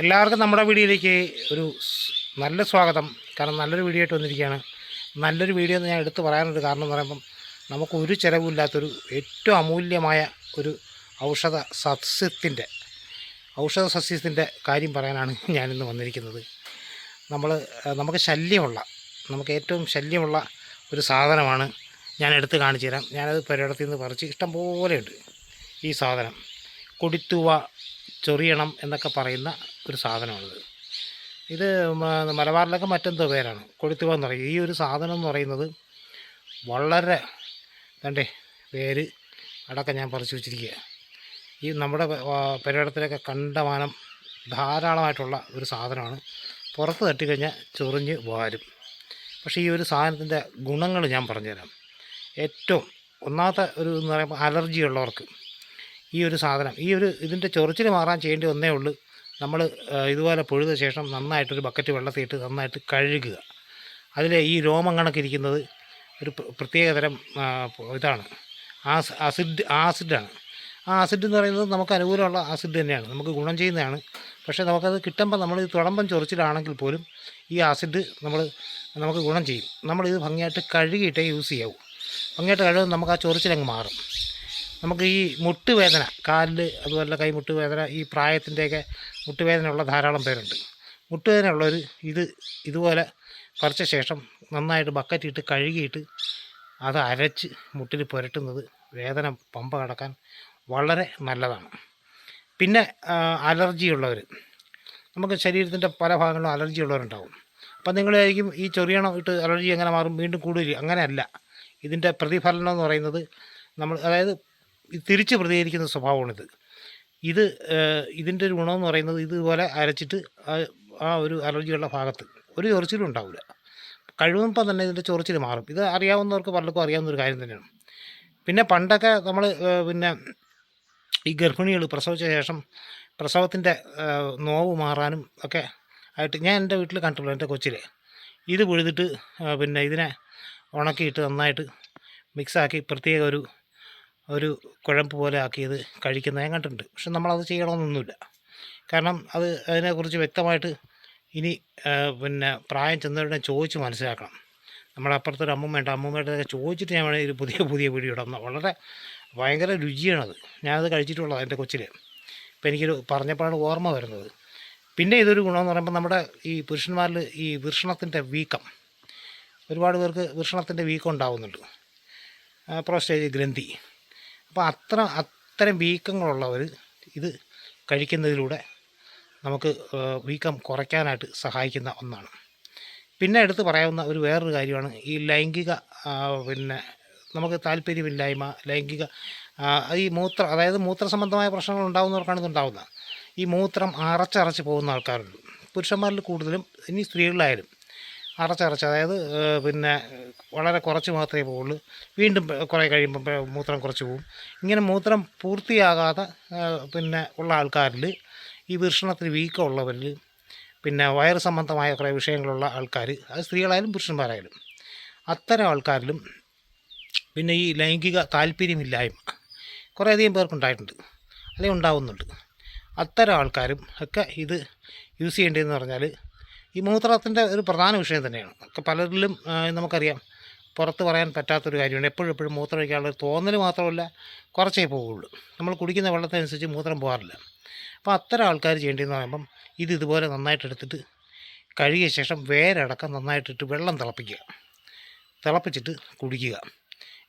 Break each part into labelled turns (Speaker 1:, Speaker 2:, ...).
Speaker 1: എല്ലാവർക്കും നമ്മുടെ വീഡിയോയിലേക്ക് ഒരു നല്ല സ്വാഗതം. കാരണം നല്ലൊരു വീഡിയോ ആയിട്ട് വന്നിരിക്കുകയാണ്. നല്ലൊരു വീഡിയോ എന്ന് ഞാൻ എടുത്തു പറയാനൊരു കാരണം എന്ന് പറയുമ്പം നമുക്ക് ഒരു ചിലവില്ലാത്തൊരു ഏറ്റവും അമൂല്യമായ ഒരു ഔഷധ സസ്യത്തിന്റെ ഔഷധ സസ്യത്തിന്റെ കാര്യം പറയാനാണ് ഞാനിന്ന് വന്നിരിക്കുന്നത്. നമ്മൾ നമുക്ക് ശല്യമുള്ള നമുക്ക് ഏറ്റവും ശല്യമുള്ള ഒരു സാധനമാണ് ഞാൻ എടുത്ത് കാണിച്ചു തരാം. ഞാനത് പരിടത്തിൽ നിന്ന് പറിച്ച് ഇഷ്ടം ഉണ്ട് ഈ സാധനം. കൊടിത്തുവ ചൊറിയണം എന്നൊക്കെ പറയുന്ന ഒരു സാധനമാണിത്. ഇത് മലബാറിലൊക്കെ മറ്റെന്തോ പേരാണ്. കൊടുത്തു എന്ന് പറയും. ഈ ഒരു സാധനം എന്ന് പറയുന്നത് വളരെ കണ്ടേ പേര് അടക്കം ഞാൻ പറിച്ചു വെച്ചിരിക്കുക ഈ നമ്മുടെ പരിടത്തിലൊക്കെ കണ്ടമാനം ധാരാളമായിട്ടുള്ള ഒരു സാധനമാണ്. പുറത്ത് തട്ടിക്കഴിഞ്ഞാൽ ചൊറിഞ്ഞ് വാരും. പക്ഷേ ഈ ഒരു സാധനത്തിന്റെ ഗുണങ്ങൾ ഞാൻ പറഞ്ഞുതരാം. ഏറ്റവും ഒന്നാമത്തെ ഒരു എന്ന് പറയുമ്പോൾ അലർജി ഉള്ളവർക്ക് ഈ ഒരു സാധനം ഈ ഒരു ഇതിന്റെ ചൊറിച്ചിൽ മാറാൻ ചെയ്യേണ്ടി ഒന്നേ ഉള്ളൂ. നമ്മൾ ഇതുപോലെ പൊഴുത ശേഷം നന്നായിട്ടൊരു ബക്കറ്റ് വെള്ളത്തിയിട്ട് നന്നായിട്ട് കഴുകുക. അതിൽ ഈ രോമം കണക്കിരിക്കുന്നത് ഒരു പ്ര- പ്രത്യേകതരം ഇതാണ്. ആസ് ആസിഡ് ആസിഡാണ് ആ ആസിഡ് എന്ന് പറയുന്നത് നമുക്ക് അനുകൂലമുള്ള ആസിഡ് തന്നെയാണ്. നമുക്ക് ഗുണം ചെയ്യുന്നതാണ്. പക്ഷേ നമുക്കത് കിട്ടുമ്പോൾ നമ്മൾ ഈ തുടമ്പം ചൊറിച്ചിലാണെങ്കിൽ പോലും ഈ ആസിഡ് നമ്മൾ നമുക്ക് ഗുണം ചെയ്യും. നമ്മളിത് ഭംഗിയായിട്ട് കഴുകിയിട്ടേ യൂസ് ചെയ്യാവൂ. ഭംഗിയായിട്ട് കഴുകുമ്പോൾ നമുക്ക് ആ ചൊറിച്ചിലങ്ങ് മാറും. നമുക്ക് ഈ മുട്ടുവേദന കാലിൽ അതുപോലെ കൈ മുട്ടുവേദന ഈ പ്രായത്തിന്റെയൊക്കെ മുട്ടുവേദന ഉള്ള ധാരാളം പേരുണ്ട്. മുട്ടുവേദന ഉള്ളവർ ഇത് ഇതുപോലെ പറിച്ച ശേഷം നന്നായിട്ട് ബക്കറ്റ് ഇട്ട് കഴുകിയിട്ട് അത് അരച്ച് മുട്ടിൽ പുരട്ടുന്നത് വേദന പമ്പ കടക്കാൻ വളരെ നല്ലതാണ്. പിന്നെ അലർജിയുള്ളവർ നമുക്ക് ശരീരത്തിന്റെ പല ഭാഗങ്ങളും അലർജി ഉള്ളവരുണ്ടാവും. അപ്പം നിങ്ങളായിരിക്കും ഈ ചൊറിയണം ഇട്ട് അലർജി എങ്ങനെ മാറും? വീണ്ടും കൂടുതൽ അങ്ങനെയല്ല. ഇതിന്റെ പ്രതിഫലനം എന്ന് പറയുന്നത് നമ്മൾ അതായത് തിരിച്ച് പ്രതികരിക്കുന്ന സ്വഭാവമാണിത്. ഇത് ഇതിന്റെ ഒരു ഗുണമെന്ന് പറയുന്നത് ഇതുപോലെ അരച്ചിട്ട് ആ- ആ ഒരു അലർജിയുള്ള ഭാഗത്ത് ഒരു ചൊറിച്ചിലും ഉണ്ടാവില്ല. കഴിവുമ്പോൾ തന്നെ ഇതിന്റെ ചൊറിച്ചിൽ മാറും. ഇത് അറിയാവുന്നവർക്ക് പലർക്കും അറിയാവുന്ന ഒരു കാര്യം തന്നെയാണ്. പിന്നെ പണ്ടൊക്കെ നമ്മൾ പിന്നെ ഈ ഗർഭിണികൾ പ്രസവിച്ച ശേഷം പ്രസവത്തിന്റെ നോവ് മാറാനും ഒക്കെ ആയിട്ട് ഞാൻ എന്റെ വീട്ടിൽ കണ്ടിട്ടുള്ളൂ എന്റെ കൊച്ചിൽ ഇത് പിഴുതിട്ട് പിന്നെ ഇതിനെ ഉണക്കിയിട്ട് നന്നായിട്ട് മിക്സാക്കി പ്രത്യേക ഒരു ഒരു കുഴമ്പ് പോലെ ആക്കിയത് കഴിക്കുന്നത് ഞാൻ കണ്ടിട്ടുണ്ട്. പക്ഷെ നമ്മളത് ചെയ്യണമെന്നൊന്നുമില്ല. കാരണം അത് അതിനെക്കുറിച്ച് വ്യക്തമായിട്ട് ഇനി പിന്നെ പ്രായം ചെന്നവരുടെ ചോദിച്ച് മനസ്സിലാക്കണം. നമ്മുടെ അപ്പുറത്തൊരു അമ്മൂമ്മയുണ്ട് അമ്മൂമ്മയുടെ ചോദിച്ചിട്ട് ഞാൻ വേണമെങ്കിൽ പുതിയ പുതിയ വീഡിയോ ഇടാം. വളരെ ഭയങ്കര രുചിയാണത്. ഞാനത് കഴിച്ചിട്ടുള്ളത് എന്റെ കൊച്ചിൽ ഇപ്പം എനിക്കൊരു പറഞ്ഞപ്പോഴാണ് ഓർമ്മ വരുന്നത്. പിന്നെ ഇതൊരു ഗുണമെന്ന് പറയുമ്പോൾ നമ്മുടെ ഈ പുരുഷന്മാരിൽ ഈ വൃഷണത്തിന്റെ വീക്കം. ഒരുപാട് പേർക്ക് വൃഷണത്തിന്റെ വീക്കം ഉണ്ടാകുന്നുണ്ട് പ്രോസ്റ്റേജ് ഗ്രന്ഥി. അപ്പോൾ അത്ര അത്തരം വീക്കങ്ങളുള്ളവർ ഇത് കഴിക്കുന്നതിലൂടെ നമുക്ക് വീക്കം കുറയ്ക്കാനായിട്ട് സഹായിക്കുന്ന ഒന്നാണ്. പിന്നെ എടുത്ത് പറയാവുന്ന ഒരു വേറൊരു കാര്യമാണ്. ഈ ലൈംഗിക പിന്നെ നമുക്ക് താല്പര്യമില്ലായ്മ ലൈംഗിക ഈ മൂത്ര അതായത് മൂത്ര സംബന്ധമായ പ്രശ്നങ്ങൾ ഉണ്ടാകുന്നവർക്കാണ് ഇതുണ്ടാകുന്നത് ഈ മൂത്രം അറച്ചറച്ച് പോകുന്ന ആൾക്കാരുണ്ട്. പുരുഷന്മാരിൽ കൂടുതലും ഇനി സ്ത്രീകളിലായാലും അറച്ചറച്ച് അതായത് പിന്നെ വളരെ കുറച്ച് മാത്രമേ പോവുള്ളൂ. വീണ്ടും കുറേ കഴിയുമ്പോൾ മൂത്രം കുറച്ച് പോകും ഇങ്ങനെ മൂത്രം പൂർത്തിയാകാതെ പിന്നെ ഉള്ള ആൾക്കാരിൽ ഈ വൃഷണത്തിന് വീക്കമുള്ളവരിൽ പിന്നെ വയറ് സംബന്ധമായ കുറേ വിഷയങ്ങളുള്ള ആൾക്കാർ അത് സ്ത്രീകളായാലും പുരുഷന്മാരായാലും അത്തരം ആൾക്കാരിലും പിന്നെ ഈ ലൈംഗിക താല്പര്യമില്ലായ്മ കുറേയധികം പേർക്കുണ്ടായിട്ടുണ്ട്. അല്ലെങ്കിൽ ഉണ്ടാവുന്നുണ്ട്. അത്തരം ആൾക്കാരും ഒക്കെ ഇത് യൂസ് ചെയ്യേണ്ടതെന്ന് പറഞ്ഞാൽ ഈ മൂത്രത്തിന്റെ ഒരു പ്രധാന വിഷയം തന്നെയാണ്. ഒക്കെ പലരിലും നമുക്കറിയാം. പുറത്ത് പറയാൻ പറ്റാത്തൊരു കാര്യമാണ്. എപ്പോഴും എപ്പോഴും മൂത്രം ഒഴിക്കാനുള്ള തോന്നൽ മാത്രമല്ല കുറച്ചേ പോവുള്ളൂ. നമ്മൾ കുടിക്കുന്ന വെള്ളത്തിനനുസരിച്ച് മൂത്രം പോകാറില്ല അപ്പോൾ അത്തരം ആൾക്കാർ ചെയ്യേണ്ടതെന്ന് പറയുമ്പം ഇത് ഇതുപോലെ നന്നായിട്ട് എടുത്തിട്ട് കഴുകിയ ശേഷം വേരടക്കം നന്നായിട്ടിട്ട് വെള്ളം തിളപ്പിക്കുക. തിളപ്പിച്ചിട്ട് കുടിക്കുക.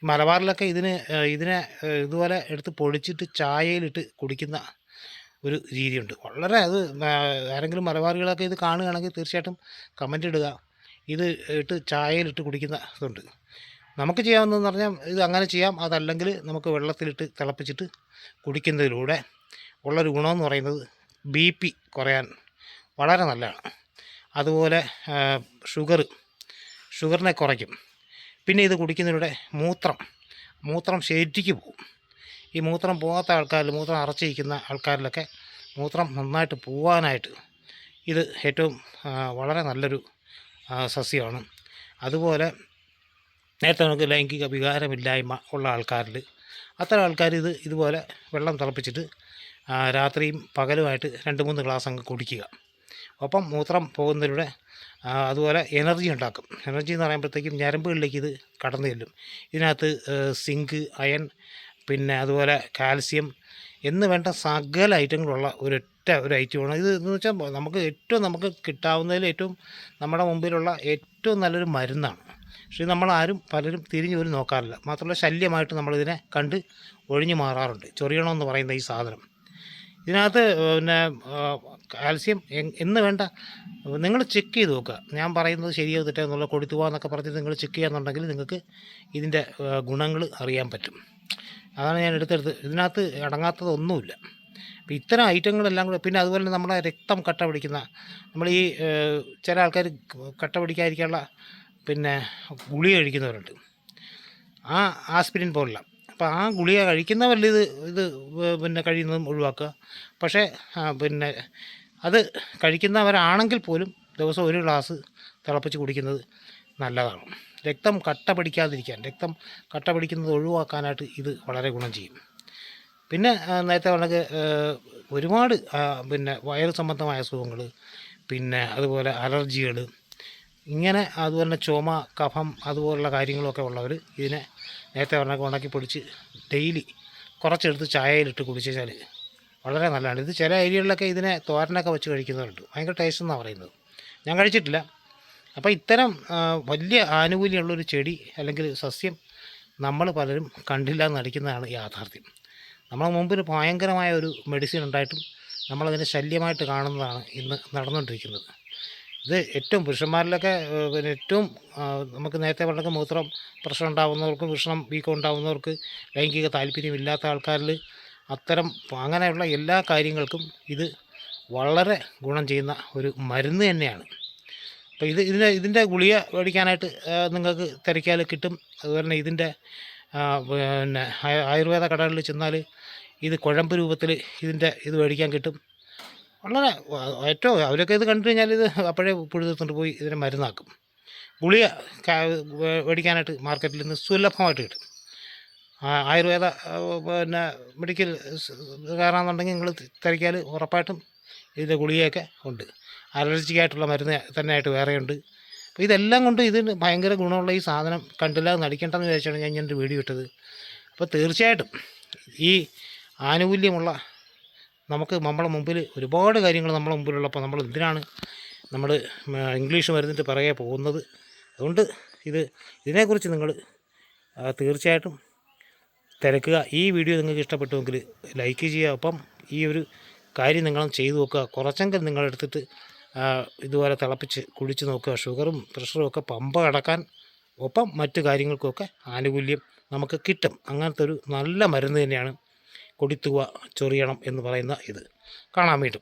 Speaker 1: മലബാറിലൊക്കെ ഇതിന് ഇതിനെ ഇതുപോലെ എടുത്ത് പൊടിച്ചിട്ട് ചായയിലിട്ട് കുടിക്കുന്ന ഒരു രീതിയുണ്ട്. വളരെ അത് ആരെങ്കിലും മലബാറികളൊക്കെ ഇത് കാണുകയാണെങ്കിൽ തീർച്ചയായിട്ടും കമന്റ് ഇടുക. ഇത് ഇട്ട് ചായയിലിട്ട് കുടിക്കുന്ന ഇതുണ്ട് നമുക്ക് ചെയ്യാവുന്നതെന്ന് പറഞ്ഞാൽ ഇത് അങ്ങനെ ചെയ്യാം. അതല്ലെങ്കിൽ നമുക്ക് വെള്ളത്തിലിട്ട് തിളപ്പിച്ചിട്ട് കുടിക്കുന്നതിലൂടെ ഉള്ളൊരു ഗുണമെന്ന് പറയുന്നത് ബി പി കുറയാൻ വളരെ നല്ലതാണ്. അതുപോലെ ഷുഗർ ഷുഗറിനെ കുറയ്ക്കും. പിന്നെ ഇത് കുടിക്കുന്നതിലൂടെ മൂത്രം മൂത്രം ശരിക്ക് പോകും ഈ മൂത്രം പോകാത്ത ആൾക്കാരിൽ മൂത്രം അറച്ചിരിക്കുന്ന ആൾക്കാരിലൊക്കെ മൂത്രം നന്നായിട്ട് പോവാനായിട്ട് ഇത് ഏറ്റവും വളരെ നല്ലൊരു സസ്യമാണ്. അതുപോലെ നേരത്തെ നമുക്ക് ലൈംഗിക വികാരമില്ലായ്മ ഉള്ള ആൾക്കാരിൽ അത്തരം ആൾക്കാർ ഇത് ഇതുപോലെ വെള്ളം തിളപ്പിച്ചിട്ട് രാത്രിയും പകലുമായിട്ട് രണ്ട് മൂന്ന് ഗ്ലാസ് അങ്ങ് കുടിക്കുക. ഒപ്പം മൂത്രം പോകുന്നതിലൂടെ അതുപോലെ എനർജി ഉണ്ടാക്കും. എനർജി എന്ന് പറയുമ്പോഴത്തേക്കും ഞരമ്പുകളിലേക്ക് ഇത് കടന്നു ചെല്ലും. ഇതിനകത്ത് സിങ്ക് അയൺ പിന്നെ അതുപോലെ കാൽസ്യം എന്ന് വേണ്ട സകല ഐറ്റങ്ങളുള്ള ഒരൊറ്റ ഒരു ഐറ്റമാണ് ഇത് എന്ന് വെച്ചാൽ നമുക്ക് ഏറ്റവും നമുക്ക് കിട്ടാവുന്നതിൽ ഏറ്റവും നമ്മുടെ മുമ്പിലുള്ള ഏറ്റവും നല്ലൊരു മരുന്നാണ്. പക്ഷേ നമ്മളാരും പലരും തിരിഞ്ഞു പോലും നോക്കാറില്ല. മാത്രമല്ല ശല്യമായിട്ട് നമ്മളിതിനെ കണ്ട് ഒഴിഞ്ഞു മാറാറുണ്ട്. ചൊറിയണമെന്ന് പറയുന്ന ഈ സാധനം. ഇതിനകത്ത് പിന്നെ കാൽസ്യം എന്ന് വേണ്ട നിങ്ങൾ ചെക്ക് ചെയ്ത് നോക്കുക. ഞാൻ പറയുന്നത് ശരിയോ തെറ്റോ എന്നുള്ള കൊടുത്തു പോകാന്നൊക്കെ പറഞ്ഞ് നിങ്ങൾ ചെക്ക് ചെയ്യാന്നുണ്ടെങ്കിൽ നിങ്ങൾക്ക് ഇതിന്റെ ഗുണങ്ങൾ അറിയാൻ പറ്റും. അതാണ് ഞാൻ എടുത്തെടുത്ത്. ഇതിനകത്ത് അടങ്ങാത്തതൊന്നുമില്ല അപ്പോൾ ഇത്തരം ഐറ്റങ്ങളെല്ലാം കൂടെ പിന്നെ അതുപോലെ തന്നെ നമ്മുടെ രക്തം കട്ട പിടിക്കുന്ന നമ്മൾ ഈ ചില ആൾക്കാർ കട്ട പിടിക്കാതിരിക്കാനുള്ള പിന്നെ ഗുളിക കഴിക്കുന്നവരുണ്ട്. ആ ആസ്പിരിൻ പോലുള്ള. അപ്പോൾ ആ ഗുളിക കഴിക്കുന്നവരിൽ ഇത് ഇത് പിന്നെ കഴിയുന്നതും ഒഴിവാക്കുക. പക്ഷേ പിന്നെ അത് കഴിക്കുന്നവരാണെങ്കിൽ പോലും ദിവസം ഒരു ഗ്ലാസ് തിളപ്പിച്ച് കുടിക്കുന്നത് നല്ലതാണ്. രക്തം കട്ട പിടിക്കാതിരിക്കാൻ രക്തം കട്ട പിടിക്കുന്നത് ഒഴിവാക്കാനായിട്ട് ഇത് വളരെ ഗുണം ചെയ്യും. പിന്നെ നേരത്തെ പറഞ്ഞ ഒരുപാട് പിന്നെ വയറ് സംബന്ധമായ അസുഖങ്ങൾ പിന്നെ അതുപോലെ അലർജികൾ ഇങ്ങനെ അതുപോലെ തന്നെ ചുമ കഫം അതുപോലുള്ള കാര്യങ്ങളൊക്കെ ഉള്ളവർ ഇതിനെ നേരത്തെ പറഞ്ഞ ഉണക്കി പൊടിച്ച് ഡെയിലി കുറച്ചെടുത്ത് ചായയിലിട്ട് കുടിച്ചാൽ വളരെ നല്ലതാണ്. ഇത് ചില ഏരിയകളിലൊക്കെ ഇതിനെ തോരനൊക്കെ വെച്ച് കഴിക്കുന്നവരുണ്ട്. ഭയങ്കര ടേസ്റ്റ് എന്നാണ് പറയുന്നത്. ഞാൻ കഴിച്ചിട്ടില്ല. അപ്പോൾ ഇത്തരം വലിയ ആനുകൂല്യമുള്ളൊരു ചെടി അല്ലെങ്കിൽ സസ്യം നമ്മൾ പലരും കണ്ടില്ല എന്ന് നടിക്കുന്നതാണ് യാഥാർത്ഥ്യം. നമ്മളെ മുമ്പിൽ ഭയങ്കരമായ ഒരു മെഡിസിൻ ഉണ്ടായിട്ടും നമ്മളതിനെ ശല്യമായിട്ട് കാണുന്നതാണ് ഇന്ന് നടന്നുകൊണ്ടിരിക്കുന്നത്. ഇത് ഏറ്റവും പുരുഷന്മാരിലൊക്കെ പിന്നെ ഏറ്റവും നമുക്ക് നേരത്തെ പറഞ്ഞ മൂത്രം പ്രശ്നം ഉണ്ടാകുന്നവർക്ക് വൃഷണം വീക്കം ഉണ്ടാകുന്നവർക്ക് ലൈംഗിക താല്പര്യം ഇല്ലാത്ത ആൾക്കാരിൽ അത്തരം അങ്ങനെയുള്ള എല്ലാ കാര്യങ്ങൾക്കും ഇത് വളരെ ഗുണം ചെയ്യുന്ന ഒരു മരുന്ന് തന്നെയാണ്. അപ്പോൾ ഇത് ഇതിന്റെ ഇതിന്റെ ഗുളിക മേടിക്കാനായിട്ട് നിങ്ങൾക്ക് തിരക്കിയാൽ കിട്ടും. അതുപോലെ ഇതിന്റെ പിന്നെ ആയുർവേദ കടകളിൽ ചെന്നാൽ ഇത് കുഴമ്പ് രൂപത്തിൽ ഇതിന്റെ ഇത് മേടിക്കാൻ കിട്ടും. വളരെ ഏറ്റവും അവരൊക്കെ ഇത് കണ്ടു കഴിഞ്ഞാൽ ഇത് അപ്പോഴേ പുഴുതെടുത്തുകൊണ്ട് പോയി ഇതിനെ മരുന്നാക്കും. ഗുളിക മേടിക്കാനായിട്ട് മാർക്കറ്റിൽ നിന്ന് സുലഭമായിട്ട് കിട്ടും. ആയുർവേദ പിന്നെ മെഡിക്കൽ കയറാന്നുണ്ടെങ്കിൽ നിങ്ങൾ തിരക്കിയാൽ ഉറപ്പായിട്ടും ഇതിന്റെ ഗുളികയൊക്കെ ഉണ്ട്. അലർജിക്കായിട്ടുള്ള മരുന്ന് തന്നെയായിട്ട് വേറെയുണ്ട്. അപ്പോൾ ഇതെല്ലാം കൊണ്ട് ഇതിന് ഭയങ്കര ഗുണമുള്ള ഈ സാധനം കണ്ടില്ല നടിക്കേണ്ടെന്ന് വിചാരിച്ചാണ് ഞാൻ ഒരു വീഡിയോ ഇട്ടത്. അപ്പോൾ തീർച്ചയായിട്ടും ഈ ആനുകൂല്യമുള്ള നമുക്ക് നമ്മളെ മുമ്പിൽ ഒരുപാട് കാര്യങ്ങൾ നമ്മളെ മുമ്പിലുള്ളപ്പോൾ നമ്മൾ എന്തിനാണ് നമ്മൾ ഇംഗ്ലീഷ് മരുന്നിട്ട് പിറകെ പോകുന്നത്? അതുകൊണ്ട് ഇത് ഇതിനെക്കുറിച്ച് നിങ്ങൾ തീർച്ചയായിട്ടും തിരക്കുക. ഈ വീഡിയോ നിങ്ങൾക്ക് ഇഷ്ടപ്പെട്ടുവെങ്കിൽ ലൈക്ക് ചെയ്യുക. അപ്പം ഈ ഒരു കാര്യം നിങ്ങൾ ചെയ്തു നോക്കുക. കുറച്ചെങ്കിലും ആ, ഇതുപോലെ തിളപ്പിച്ച് കുടിച്ച് നോക്കുക. ഷുഗറും പ്രഷറും ഒക്കെ പമ്പ കടക്കാൻ ഒപ്പം മറ്റു കാര്യങ്ങൾക്കൊക്കെ ആനുകൂല്യം നമുക്ക് കിട്ടും. അങ്ങനത്തെ ഒരു നല്ല മരുന്ന് തന്നെയാണ് കൊടിത്തുക ചൊറിയണം എന്ന് പറയുന്ന ഇത്. കാണാൻ വേണ്ടും.